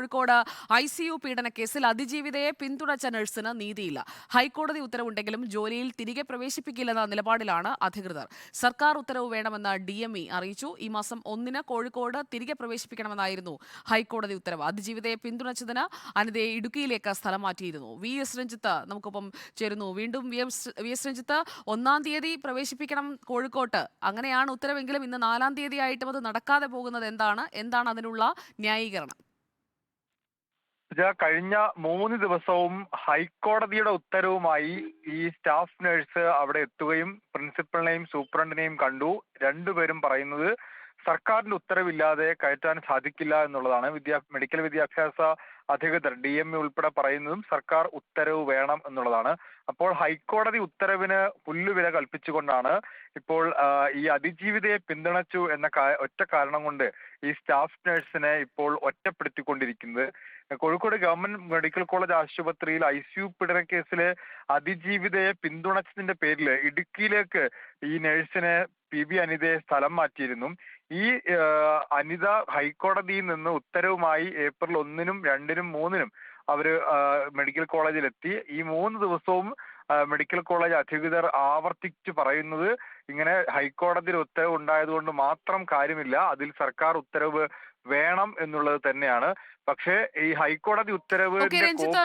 Kozhikode I C U പീഡന കേസിൽ അതിജീവിതയെ പിന്തുണച്ച നഴ്സിന് നീതിയില്ല. ഹൈക്കോടതി ഉത്തരവുണ്ടെങ്കിലും ജോലിയിൽ തിരികെ പ്രവേശിപ്പിക്കില്ലെന്ന നിലപാടിലാണ് അധികൃതർ. സർക്കാർ ഉത്തരവ് വേണമെന്ന് ഡി എം ഇ അറിയിച്ചു. ഈ മാസം ഒന്നിന് കോഴിക്കോട് തിരികെ പ്രവേശിപ്പിക്കണമെന്നായിരുന്നു ഹൈക്കോടതി ഉത്തരവ്. അതിജീവിതയെ പിന്തുണച്ചതിന് അനിതയെ ഇടുക്കിയിലേക്ക് സ്ഥലം മാറ്റിയിരുന്നു. വി എസ് രഞ്ജിത്ത് നമുക്കൊപ്പം ചേരുന്നു. വീണ്ടും വി എസ് രഞ്ജിത്ത് ഒന്നാം തീയതി പ്രവേശിപ്പിക്കണം കോഴിക്കോട്ട്. അങ്ങനെയാണ് ഉത്തരവെങ്കിലും ഇന്ന് നാലാം തീയതി ആയിട്ടും അത് നടക്കാതെ പോകുന്നത്. എന്താണ്? എന്താണ് അതിനുള്ള ന്യായീകരണം? കഴിഞ്ഞ മൂന്ന് ദിവസവും ഹൈക്കോടതിയുടെ ഉത്തരവുമായി ഈ സ്റ്റാഫ് നഴ്സ് അവിടെ എത്തുകയും പ്രിൻസിപ്പളിനെയും സൂപ്രണ്ടിനെയും കണ്ടു. രണ്ടുപേരും പറയുന്നത് സർക്കാരിന്റെ ഉത്തരവില്ലാതെ കയറ്റാൻ സാധിക്കില്ല എന്നുള്ളതാണ്. വിദ്യാ മെഡിക്കൽ വിദ്യാഭ്യാസ അധികൃതർ ഡി എം ഉൾപ്പെടെ പറയുന്നതും സർക്കാർ ഉത്തരവ് വേണം എന്നുള്ളതാണ്. അപ്പോൾ ഹൈക്കോടതി ഉത്തരവിന് പുല്ലുവില കൽപ്പിച്ചുകൊണ്ടാണ് ഇപ്പോൾ ഈ അതിജീവിതയെ പിന്തുണച്ചു എന്ന ഒറ്റ കാരണം കൊണ്ട് ഈ സ്റ്റാഫ് നഴ്സിനെ ഇപ്പോൾ ഒറ്റപ്പെടുത്തിക്കൊണ്ടിരിക്കുന്നത്. കോഴിക്കോട് ഗവൺമെന്റ് മെഡിക്കൽ കോളേജ് ആശുപത്രിയിൽ ഐ സി യു കേസിലെ അതിജീവിതയെ പിന്തുണച്ചതിന്റെ പേരിൽ ഇടുക്കിയിലേക്ക് ഈ നഴ്സിനെ പി ബി അനിതയെ സ്ഥലം മാറ്റിയിരുന്നു. ഈ അനിത ഹൈക്കോടതിയിൽ നിന്ന് ഉത്തരവുമായി ഏപ്രിൽ ഒന്നിനും രണ്ടിനും മൂന്നിനും അവർ മെഡിക്കൽ കോളേജിലെത്തി. ഈ മൂന്ന് ദിവസവും മെഡിക്കൽ കോളേജ് അധികൃതർ ആവർത്തിച്ച് പറയുന്നത് ഇങ്ങനെ ഹൈക്കോടതിയിൽ ഉത്തരവ് ഉണ്ടായതുകൊണ്ട് മാത്രം കാര്യമില്ല. അതിൽ സർക്കാർ ഉത്തരവ് എന്നുള്ളത് തന്നെയാണ്. പക്ഷേ ഈ ഹൈക്കോടതി രഞ്ജിത്ത്.